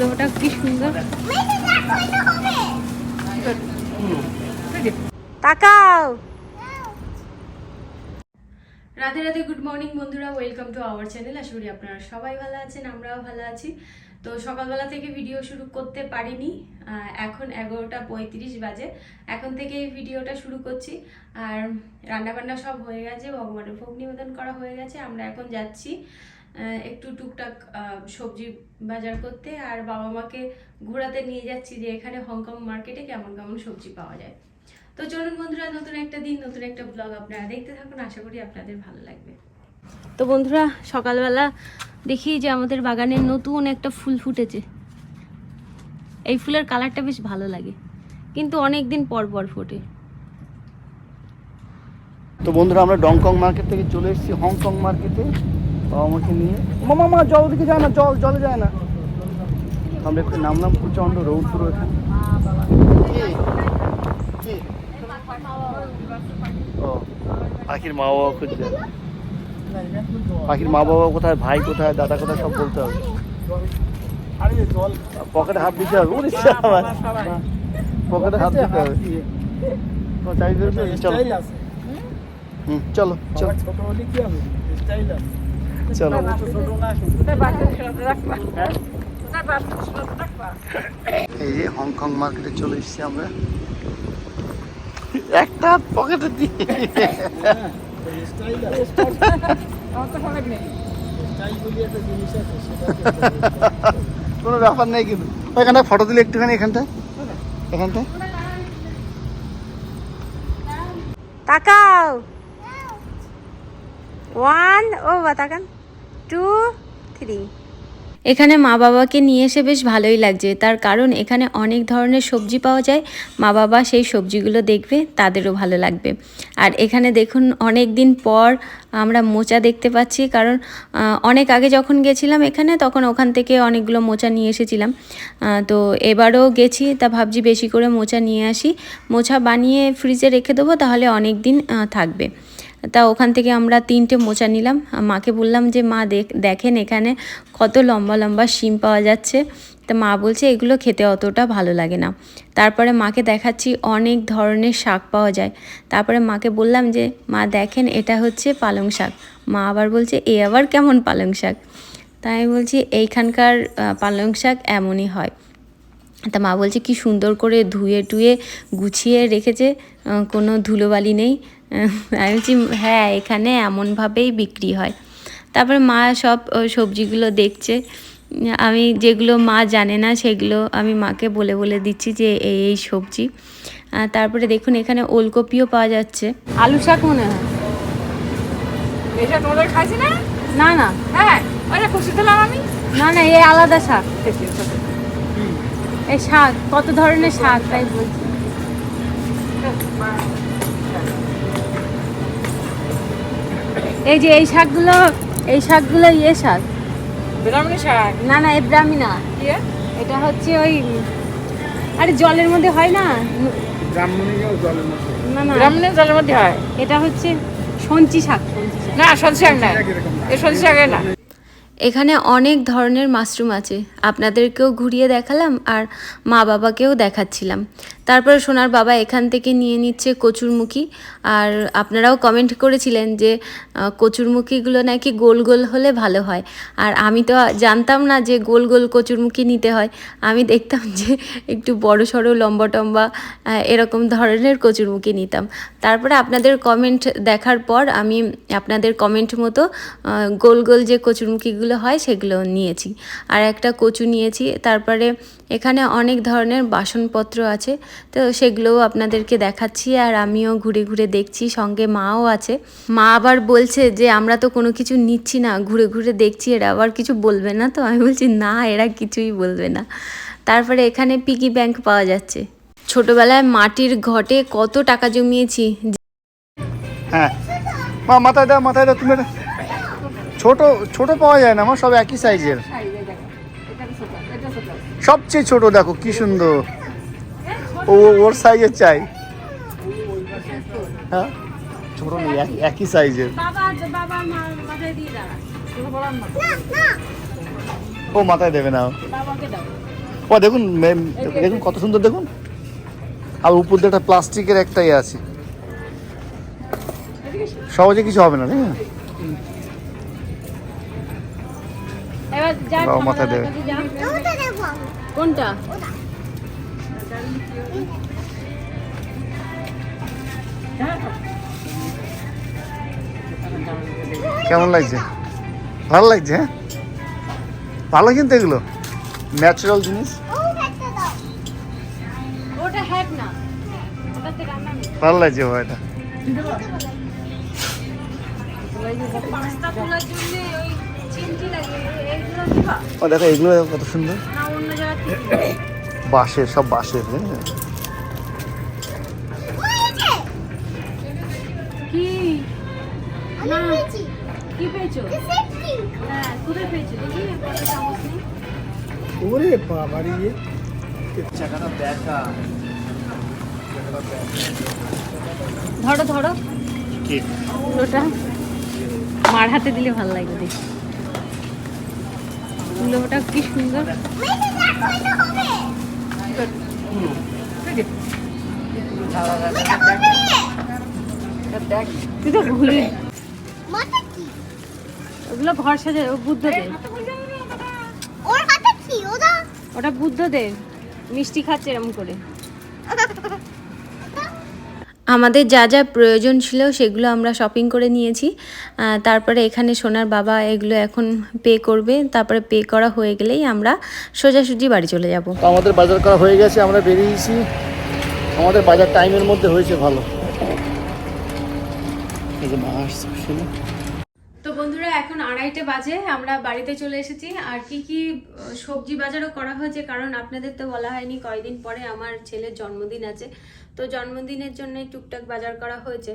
লোটা কি সুন্দর। তাকাও। রাধে রাধে গুড মর্নিং বন্ধুরা ওয়েলকাম টু আওয়ার চ্যানেল আশা করি আপনারা সবাই ভালো আছেন আমরাও ভালো আছি। তো সকালবেলা থেকে ভিডিও শুরু করতে পারিনি এখন এগারোটা পঁয়ত্রিশ বাজে। এখন থেকে এই ভিডিওটা শুরু করছি। আর রান্নাবান্না সব হয়ে গেছে ভগবানের ভোগ নিবেদন করা হয়ে গেছে। আমরা এখন যাচ্ছি একটু টুকটাক সবজি বাজার করতে আর বাবা মাকে ঘোরাতে নিয়ে যাচ্ছি যে এখানে হংকং মার্কেটে কেমন কেমন সবজি পাওয়া যায়। তো চলুন বন্ধুরা, নতুন একটা দিন, নতুন একটা ব্লগ আপনারা দেখতে থাকুন, আশা করি আপনাদের ভালো লাগবে। তো বন্ধুরা, সকালবেলা দেখি যে আমাদের বাগানে নতুন একটা ফুল ফুটেছে। এই ফুলের কালারটা বেশ ভালো লাগে, কিন্তু অনেক দিন পর পর ফোটে। তো বন্ধুরা, আমরা ডংকং মার্কেট থেকে চলে এসেছি। হংকং মার্কেটে বাবা মাকে নিয়ে। মামা মা জল দিকে যায় না জল জলে যায় না। আমরা একটু নামলাম প্রচণ্ড রোদ পুরো এখানে? ও পাখির মা বাবা খুঁজছে। পাখির মা বাবা কোথায় ভাই কোথায় দাদা কোথায় সব বলতে হবে। পকেটে হাত দিতে হবে ওরে শাবাশ। পকেটে হাত দিতে হবে? চলো। চলো চলো। চলো। এই যে হংকং মার্কেটে চলে এসেছি আমরা। একটা পকেটে দিয়ে। কোনো ব্যাপার নেই কিন্তু। এখানটা ফটো দিলে একটুখানি এখানটা? এখানটা? তাকাও। ওয়ান ও বা তাকান। টু থ্রি এখানে মা বাবাকে নিয়ে এসে বেশ ভালোই লাগছে। তার কারণ এখানে অনেক ধরনের সবজি পাওয়া যায়। মা বাবা সেই সবজিগুলো দেখবে, তাদেরও ভালো লাগবে। আর এখানে দেখুন অনেক দিন পর আমরা মোচা দেখতে পাচ্ছি। কারণ অনেক আগে যখন গেছিলাম এখানে, তখন ওখান থেকে অনেকগুলো মোচা নিয়ে এসেছিলাম। তো এবারও গেছি, তা ভাবছি বেশি করে মোচা নিয়ে আসি। মোচা বানিয়ে ফ্রিজে রেখে দেবো, তাহলে অনেক দিন থাকবে। তা ওখান থেকে আমরা তিনটে মোচা নিলাম। মাকে বললাম যে, মা, দেখ, দেখেন এখানে কত লম্বা লম্বা শিম পাওয়া যাচ্ছে। তা মা বলছে, এগুলো খেতে অতটা ভালো লাগে না। তারপরে মাকে দেখাচ্ছি অনেক ধরনের শাক পাওয়া যায়। তারপরে মাকে বললাম যে, মা, দেখেন এটা হচ্ছে পালং শাক। মা আবার বলছে, এ আবার কেমন পালং শাক? তাই বলছি, এইখানকার পালং শাক এমনই হয়। তা মা বলছে কি সুন্দর করে ধুয়ে টুয়ে গুছিয়ে রেখেছে কোনো ধুলোবালি নেই। আমি বলছি হ্যাঁ এখানে এমনভাবেই বিক্রি হয়। তারপরে মা সব সবজিগুলো দেখছে। আমি যেগুলো মা জানে না সেগুলো আমি মাকে বলে বলে দিচ্ছি যে এই এই সবজি। তারপরে দেখুন এখানে ওলকপিও পাওয়া যাচ্ছে। আলু শাক মনে হয়। এটা খাইছি না? না না। হ্যাঁ ওটা খুশি দিলাম আমি। না না এই আলাদা শাক। এই শাক কত ধরনের শাক তাই বলছি। এই যে এই শাকগুলো এই শাকগুলো ইয়ে শাক। ব্রাহ্মণী শাক? না না এ ব্রাহ্মী না। ইয়ে? এটা হচ্ছে ওই আরে জলের মধ্যে হয় না? না না। ব্রাহ্মণী জলের মধ্যে হয়? এটা হচ্ছে সঞ্চি শাক না সঞ্চি শাক না। এ সঞ্চি শাক না। এখানে অনেক ধরনের মাশরুম আছে। আপনাদেরকেও ঘুরিয়ে দেখালাম আর মা বাবাকেও দেখাচ্ছিলাম। তারপরে সোনার বাবা এখান থেকে নিয়ে নিচ্ছে কচুরমুখী। আর আপনারাও কমেন্ট করেছিলেন যে কচুরমুখীগুলো নাকি গোল গোল হলে ভালো হয়। আর আমি তো জানতাম না যে গোল গোল কচুরমুখী নিতে হয়। আমি দেখতাম যে একটু বড় সড়ো, লম্বা টম্বা এরকম ধরনের কচুরমুখী নিতাম। তারপরে আপনাদের কমেন্ট দেখার পর আমি আপনাদের কমেন্ট মতো গোল গোল যে কচুরমুখীগুলো হয় সেগুলো নিয়েছি। আর একটা কচু নিয়েছি। তারপরে এখানে অনেক ধরনের বাসনপত্র আছে। তো সেগুলোও আপনাদেরকে দেখাচ্ছি আর আমিও ঘুরে ঘুরে দেখছি সঙ্গে মাও আছে। মা আবার বলছে যে আমরা তো কোনো কিছু নিচ্ছি না ঘুরে ঘুরে দেখছি। এরা আবার কিছু বলবে না তো? আমি বলছি না এরা কিছুই বলবে না। তারপরে এখানে পিগি ব্যাংক পাওয়া যাচ্ছে। ছোটবেলায় মাটির ঘটে কত টাকা জমিয়েছি। হ্যাঁ। মা মাথায় দাও মাথায় দাও তুমি ছোট ছোট পাওয়া যায় না আমার সব একই সাইজের সবচেয়ে ছোট দেখো কি সুন্দর। ও ওর সাইজের চাই। হ্যাঁ? ছোট নেই একই সাইজের বাবা বাবা মাথায় দিয়ে দাঁড়া। ও মাথায় দেবে না। ও দেখুন মে- দেখুন কত সুন্দর দেখুন। আর উপর দিয়ে একটা প্লাস্টিকের একটাই আছে। সহজে কিছু হবে না তাই না? মাথায় দেবে। কোনটা? কেমন লাগছে? ভালো লাগছে হ্যাঁ? ভালো কিন্তু এগুলো। ন্যাচারাল জিনিস। ভালো লাগছে দিবা ও দেখো এগুলো কত সুন্দর। বাঁশের সব বাঁশের হ্যাঁ। কি? আমি কি পেয়েছ? The safety. হ্যাঁ ওরে বাবা রে দেখা ধরো ধরো। কি? ওটা। মার হাতে দিলে ভালো লাগবে দেখি তুলোটা কি সুন্দর। ওগুলো ঘর সাজা ও বুদ্ধদের? ওটা। বুদ্ধদের মিষ্টি খাচ্ছে এরম করে। আমাদের যা যা প্রয়োজন ছিল সেগুলো আমরা শপিং করে নিয়েছি। তারপরে এখানে সোনার বাবা এগুলো এখন পে করবে। তারপরে পে করা হয়ে গেলেই আমরা সোজাসুজি বাড়ি চলে যাব। আমাদের বাজার করা হয়ে গেছে আমরা বেরিয়েছি। আমাদের বাজার টাইমের মধ্যে হয়েছে ভালো। এই যে মাছ ছিল তো বন্ধুরা এখন আড়াইটে বাজে আমরা বাড়িতে চলে এসেছি। আর কি কি সবজি বাজারও করা হয়েছে কারণ আপনাদের তো বলা হয়নি কয়দিন পরে আমার ছেলের জন্মদিন আছে। তো জন্মদিনের জন্য টুকটাক বাজার করা হয়েছে।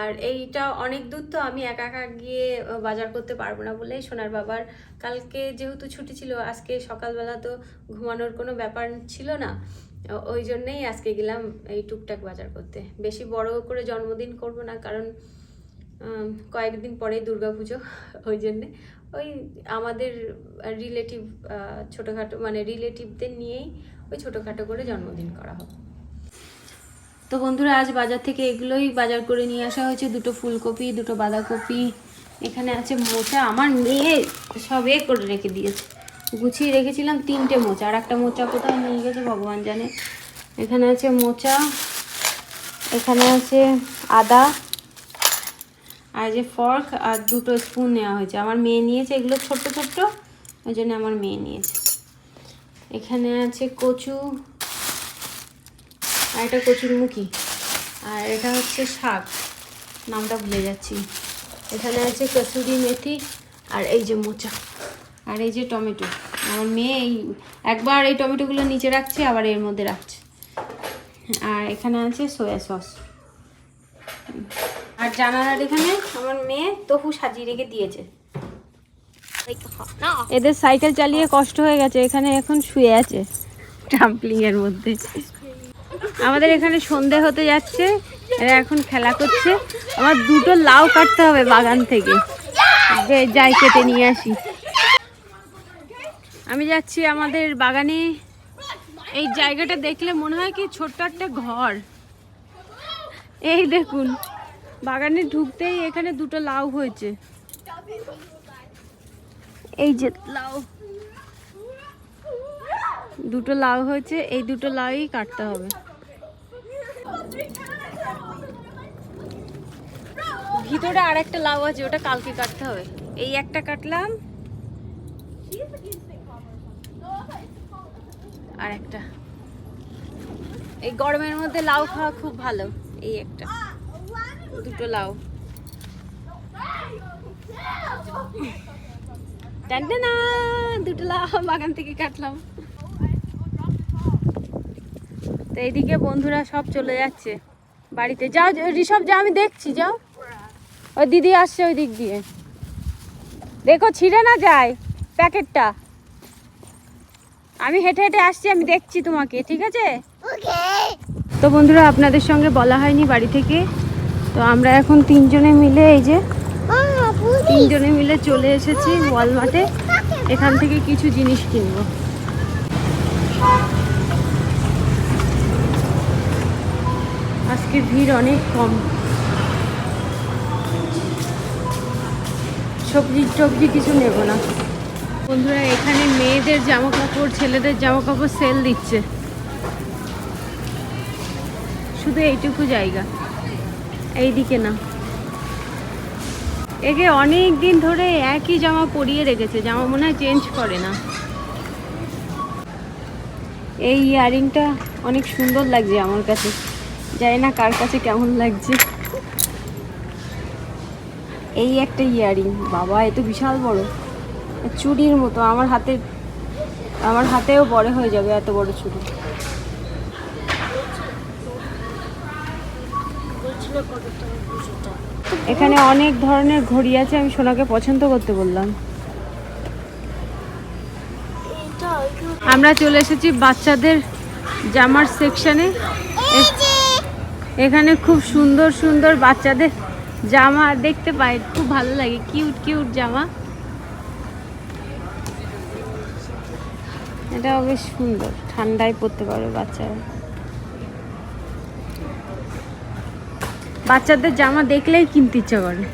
আর এইটা অনেক দূর তো আমি একা একা গিয়ে বাজার করতে পারব না বলে সোনার বাবার। কালকে যেহেতু ছুটি ছিল, আজকে সকালবেলা তো ঘুমানোর কোনো ব্যাপার ছিল না। ওই জন্যেই আজকে গেলাম এই টুকটাক বাজার করতে। বেশি বড় করে জন্মদিন করব না, কারণ কয়েকদিন পরেই দুর্গাপুজো, ওই জন্যে। ওই আমাদের রিলেটিভ ছোটোখাটো মানে রিলেটিভদের নিয়েই ওই ছোটোখাটো করে জন্মদিন করা হবে তো বন্ধুরা, আজ বাজার থেকে এগুলোই বাজার করে নিয়ে আসা হয়েছে। দুটো ফুলকপি, দুটো বাঁধাকপি, এখানে আছে মোচা। আমার মেয়ে সব এ করে রেখে দিয়েছে। গুছিয়ে রেখেছিলাম তিনটে মোচা, আর একটা মোচা কোথায় নিয়ে গেছে, ভগবান জানে। এখানে আছে মোচা, এখানে আছে আদা, আর যে ফর্ক আর দুটো স্পুন নেওয়া হয়েছে। আমার মেয়ে নিয়েছে এগুলো ছোট্ট ছোট্ট, ওই জন্য আমার মেয়ে নিয়েছে। এখানে আছে কচু আর এটা কচুর মুখি আর এটা হচ্ছে শাক। নামটা ভুলে যাচ্ছি। এখানে আছে কসুরি মেথি আর এই যে মোচা আর এই যে টমেটো। আমার মেয়ে এই একবার এই টমেটোগুলো নিচে রাখছে, আবার এর মধ্যে রাখছে। আর এখানে আছে সয়া সস। আর জানালার এখানে আমার মেয়ে তবু সাজিয়ে রেখে দিয়েছে। এদের সাইকেল চালিয়ে কষ্ট হয়ে গেছে। এখানে এখন শুয়ে আছে। ট্রাম্পলিং এর মধ্যে। আমাদের এখানে সন্ধে হতে যাচ্ছে, এরা এখন খেলা করছে। আমার দুটো লাউ কাটতে হবে বাগান থেকে। যাই, কেটে নিয়ে আসি। আমি যাচ্ছি আমাদের বাগানে। এই জায়গাটা দেখলে মনে হয় কি ছোট্ট একটা ঘর। এই দেখুন, বাগানে ঢুকতেই এখানে দুটো লাউ হয়েছে। এই যে লাউ। দুটো লাউ হয়েছে, এই দুটো লাউই কাটতে হবে। ভিতরে আর একটা লাউ আছে, ওটা কালকে কাটতে হবে। এই একটা কাটলাম। আর একটা এই গরমের মধ্যে লাউ খাওয়া খুব ভালো, এই একটা। দুটো লাউ। টানটানা, দুটো লাউ বাগান থেকে কাটলাম। তো এইদিকে বন্ধুরা সব চলে যাচ্ছে। বাড়িতে যাও, ঋষভ, যাও, আমি দেখছি, যাও। ওই দিদি আসছে ওই দিক দিয়ে। দেখো, ছিঁড়ে না যায় প্যাকেটটা। আমি হেঁটে হেঁটে আসছি, আমি দেখছি তোমাকে, ঠিক আছে? তো বন্ধুরা, আপনাদের সঙ্গে বলা হয়নি বাড়ি থেকে। তো আমরা এখন তিনজনে মিলে এই যে তিনজনে মিলে চলে এসেছি ওয়ালমার্টে। এখান থেকে কিছু জিনিস কিনবো। আজকে ভিড় অনেক কম। সবজি টবজি কিছু নেব না। বন্ধুরা, এখানে মেয়েদের জামা কাপড় ছেলেদের জামা কাপড় সেল দিচ্ছে। শুধু এইটুকু জায়গা। এইদিকে না। একে অনেক দিন ধরে একই জামা পরিয়ে রেখেছে, জামা মনে হয় চেঞ্জ করে না। এই ইয়ারিংটা অনেক সুন্দর লাগছে আমার কাছে। জানি না কার কাছে কেমন লাগছে। এই একটা ইয়ারিং। বাবা, এ তো বিশাল বড়। চুড়ির মতো। আমার হাতে, আমার হাতেও বড় হয়ে যাবে এত বড় চুড়ি। এখানে অনেক ধরনের ঘড়ি আছে, আমি সোনাকে পছন্দ করতে বললাম। আমরা চলে এসেছি বাচ্চাদের জামার সেকশনে এখানে খুব সুন্দর সুন্দর বাচ্চাদের জামা দেখতে পাই, খুব ভালো লাগে। কিউট কিউট জামা। এটাও বেশ সুন্দর, ঠান্ডায় পরতে পারবে বাচ্চারা। বাচ্চাদের জামা দেখলেই কিনতে ইচ্ছা করে।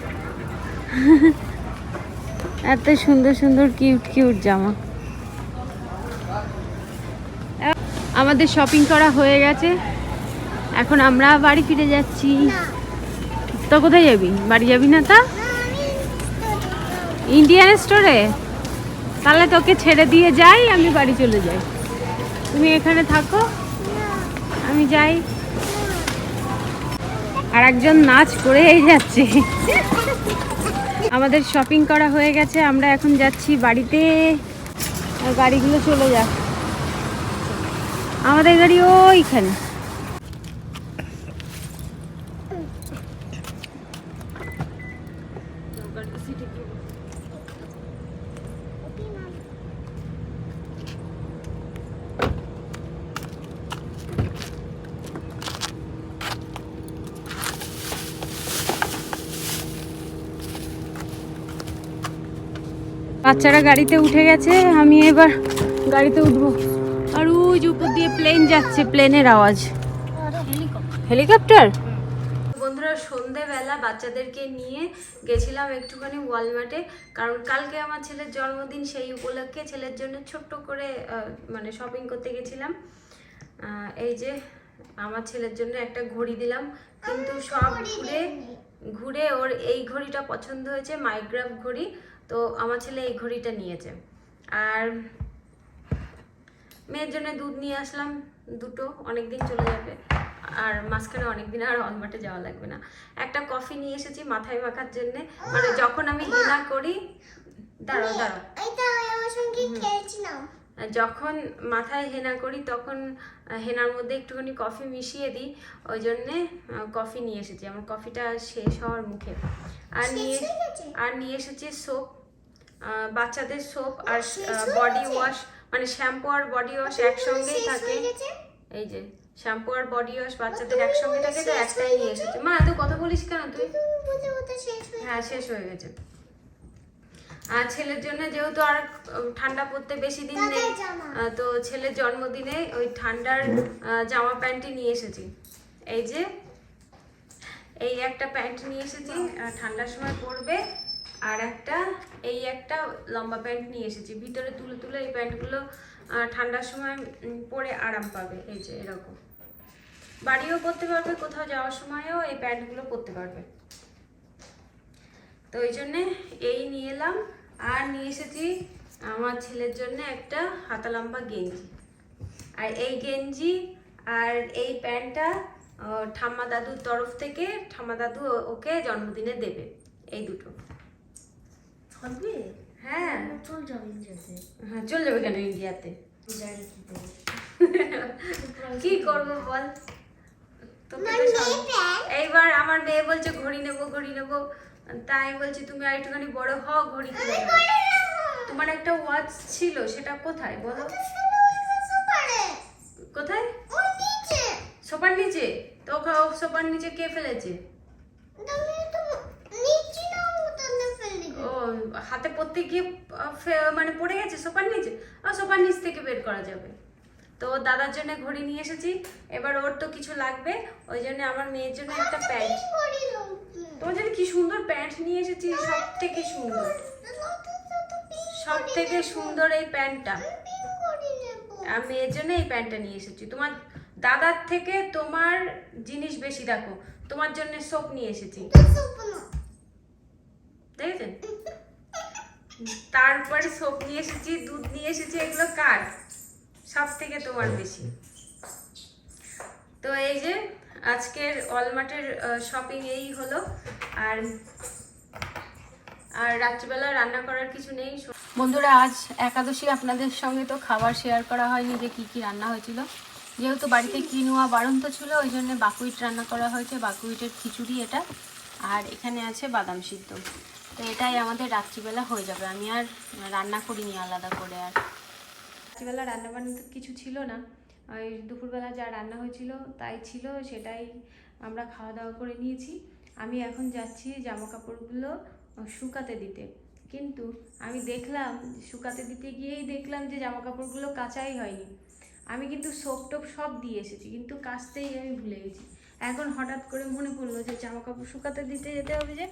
এত সুন্দর সুন্দর, কিউট কিউট জামা। আমাদের শপিং করা হয়ে গেছে। এখন আমরা বাড়ি ফিরে যাচ্ছি। তো কোথায় যাবি? বাড়ি যাবি না তা? ইন্ডিয়ান স্টোরে তাহলে তোকে ছেড়ে দিয়ে যাই, আমি বাড়ি চলে যাই। তুমি এখানে থাকো। আমি যাই। আর একজন নাচ করেই যাচ্ছে। আমাদের শপিং করা হয়ে গেছে, আমরা এখন যাচ্ছি বাড়িতে। আর গাড়িগুলো চলে যাক। আমাদের গাড়ি ওইখানে। বাচ্চারা গাড়িতে উঠে গেছে আমি এবার গাড়িতে উঠবো। আর ওই যে উপর দিয়ে প্লেন যাচ্ছে প্লেনের আওয়াজ। হেলিকপ্টার বন্ধুরা সন্ধেবেলা বাচ্চাদেরকে নিয়ে গেছিলাম একটুখানি ওয়ালমার্টে কারণ কালকে আমার ছেলের জন্মদিন সেই উপলক্ষে ছেলের জন্য ছোট্ট করে মানে শপিং করতে গেছিলাম। এই যে আমার ছেলের জন্য একটা ঘড়ি দিলাম কিন্তু সব ঘুরে ঘুরে ওর এই ঘড়িটা পছন্দ হয়েছে মাইগ্রাফ ঘড়ি তো আমার ছেলে এই ঘড়িটা নিয়েছে। আর মেয়ের জন্য দুধ নিয়ে আসলাম দুটো অনেক দিন চলে যাবে। আর মাঝখানে অনেক দিন আর অলমার্টে যাওয়া লাগবে না। একটা কফি নিয়ে এসেছি মাথায় মাখার জন্য। মানে যখন আমি হেনা করি দাঁড়াও দাঁড়াও। যখন মাথায় হেনা করি তখন হেনার মধ্যে একটুখানি কফি মিশিয়ে দিই। ওই জন্যে কফি নিয়ে এসেছি। আমার কফিটা শেষ হওয়ার মুখে। আর নিয়ে আর নিয়ে এসেছি সোপ বাচ্চাদের সোপ আর বডি ওয়াশ মানে শ্যাম্পু আর বডি ওয়াশ একসঙ্গেই থাকে। এই যে। শ্যাম্পু আর বডি ওয়াশ বাচ্চাদের একসঙ্গে থাকে তো একটাই নিয়ে এসেছে। মা এত কথা বলিস কেন তুই? হয়ে শেষ হয়ে গেছে। আর ছেলের জন্য যেহেতু আর ঠান্ডা পড়তে বেশি দিন নেই তো ছেলের জন্মদিনে ওই ঠান্ডার জামা প্যান্টই নিয়ে এসেছি। এই যে এই একটা প্যান্ট নিয়ে এসেছি ঠান্ডার সময় পরবে। আর একটা, এই একটা লম্বা প্যান্ট নিয়ে এসেছি। ভিতরে তুলে তুলে এই প্যান্টগুলো ঠান্ডার সময় পরে আরাম পাবে। এই যে, এরকম। বাড়িও পরতে পারবে, কোথাও যাওয়ার সময়ও এই প্যান্টগুলো পরতে পারবে। তো ওই জন্যে এই নিয়ে এলাম। আর নিয়ে এসেছি আমার ছেলের জন্য একটা হাতা লম্বা গেঞ্জি। আর এই গেঞ্জি আর এই প্যান্টটা ঠাম্মা দাদুর তরফ থেকে, ঠাম্মা দাদু ওকে জন্মদিনে দেবে। এই দুটো। হ্যাঁ। চল ইন্ডিয়াতে। হ্যাঁ চলে যাবে কেন ইন্ডিয়াতে? জানি কি করব। বল। এইবার আমার মেয়ে বলছে ঘড়ি নেব ঘড়ি নেব। তাই বলছি তুমি আর একটুখানি বড় হও ঘড়ি তোমার একটা ওয়াচ ছিল সেটা কোথায় বলো? কোথায়? সোফার নিচে? তো সোফার নিচে কে ফেলেছে তুমি তো নিচে না উঠানে ফেলে ও হাতে পড়তে গিয়ে মানে পড়ে গেছে, সোফার নিচে? আর সোফার নিচ থেকে বের করা যাবে। তো দাদার জন্য ঘড়ি নিয়ে এসেছি। এবার ওর তো কিছু লাগবে। ওই জন্য আমার মেয়ের জন্য একটা প্যান্ট। তোমার জন্য কি সুন্দর প্যান্ট নিয়ে এসেছি সব থেকে সুন্দর। সব থেকে সুন্দর এই প্যান্টটা। মেয়ের জন্য এই প্যান্টটা নিয়ে এসেছি। তোমার দাদার থেকে তোমার জিনিস বেশি, দেখো। তোমার জন্য সোপ নিয়ে এসেছি। দেখেছেন? তারপরে সোপ নিয়ে এসেছি দুধ নিয়ে এসেছি এগুলো কার? সব থেকে তোমার বেশি। তো এই যে আজকের অলমার্টের শপিং এই হলো। আর আর রাত্রিবেলা রান্না করার কিছু নেই। বন্ধুরা আজ একাদশী আপনাদের সঙ্গে তো খাবার শেয়ার করা হয়নি যে কি কি রান্না হয়েছিল। যেহেতু বাড়িতে কিনোয়া বাড়ন্ত ছিল ওই জন্য বাকুইট রান্না করা হয়েছে বাকুইটের খিচুড়ি এটা। আর এখানে আছে বাদাম সিদ্ধ। তো এটাই আমাদের রাত্রিবেলা হয়ে যাবে। আমি আর রান্না করিনি আলাদা করে আর। রাত্রিবেলা রান্না বান্না তো কিছু ছিল না। ওই দুপুরবেলা যা রান্না হয়েছিল তাই ছিল, সেটাই আমরা খাওয়া দাওয়া করে নিয়েছি। আমি এখন যাচ্ছি জামা কাপড়গুলো শুকাতে দিতে। কিন্তু আমি দেখলাম, শুকাতে দিতে গিয়েই দেখলাম যে জামা কাপড়গুলো কাচাই হয়নি। আমি কিন্তু সোপ টোপ সব দিয়ে এসেছি, কিন্তু কাচতেই আমি ভুলে গেছি। এখন হঠাৎ করে মনে পড়ল যে জামা কাপড় শুকাতে দিতে যেতে হবে যে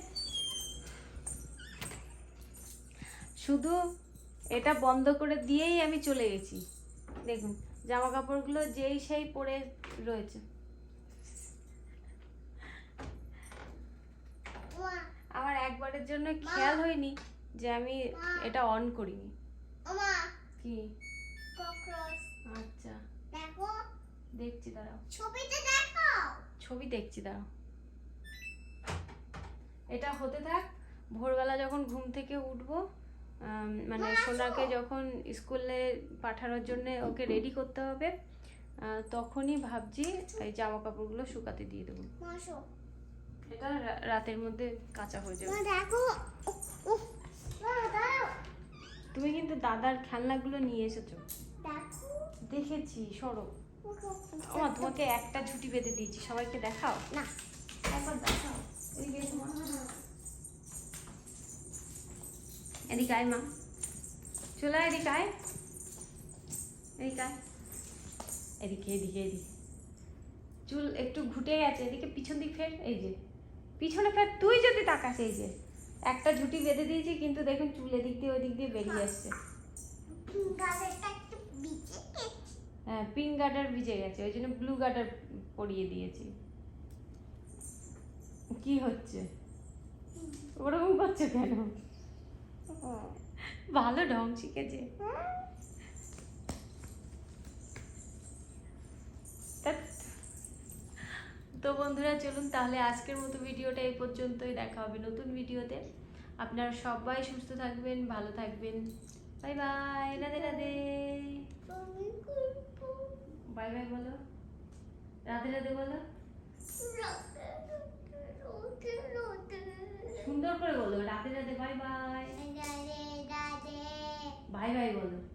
শুধু এটা বন্ধ করে দিয়েই আমি চলে গেছি। দেখুন জামা কাপড়গুলো যেই সেই পরে রয়েছে। আমার একবারের জন্য খেয়াল হয়নি যে আমি এটা অন করিনি। কি? আচ্ছা। দেখো। দেখছি দাঁড়াও। ছবিতে দেখাও। ছবি দেখছি দাঁড়াও। এটা হতে থাক ভোরবেলা যখন ঘুম থেকে উঠবো মানে সোনাকে যখন স্কুলে পাঠানোর জন্য ওকে রেডি করতে হবে তখনই ভাবছি এই জামা কাপড়গুলো শুকাতে দিয়ে দেবো। এটা রাতের মধ্যে কাঁচা হয়ে যাবে। তুমি কিন্তু দাদার খেলনাগুলো নিয়ে এসেছ। দেখেছি সরো। তোমাকে একটা ছুটি বেঁধে দিয়েছি সবাইকে দেখাও। না। এদিকে আয় মা। চলে এদিকে আয়। এদিকে আয়। এদিকে এদিকে এদিকে। চুল একটু ঘুটে গেছে, এদিকে পিছন দিক ফের, এই যে। পিছনে ফের তুই যদি তাকাস, এই যে। একটা ঝুটি বেঁধে দিয়েছি, কিন্তু দেখুন চুল এদিক দিয়ে ওই দিক দিয়ে বেরিয়ে আসছে। হ্যাঁ পিঙ্ক গার্ডার ভিজে গেছে, ওই জন্য ব্লু গার্ডার পরিয়ে দিয়েছি। কি হচ্ছে? ওরকম করছে কেন? ভালো ঢং শিখেছে। তো বন্ধুরা, চলুন তাহলে আজকের মতো ভিডিওটা এই পর্যন্তই। দেখা হবে নতুন ভিডিওতে। আপনারা সবাই সুস্থ থাকবেন, ভালো থাকবেন। Bye bye, Radhe Radhe. Bye bye বলো। রাধে রাধে বলো। সুন্দর করে বলো। Radhe Radhe bye bye. Radhe Radhe bye bye বলো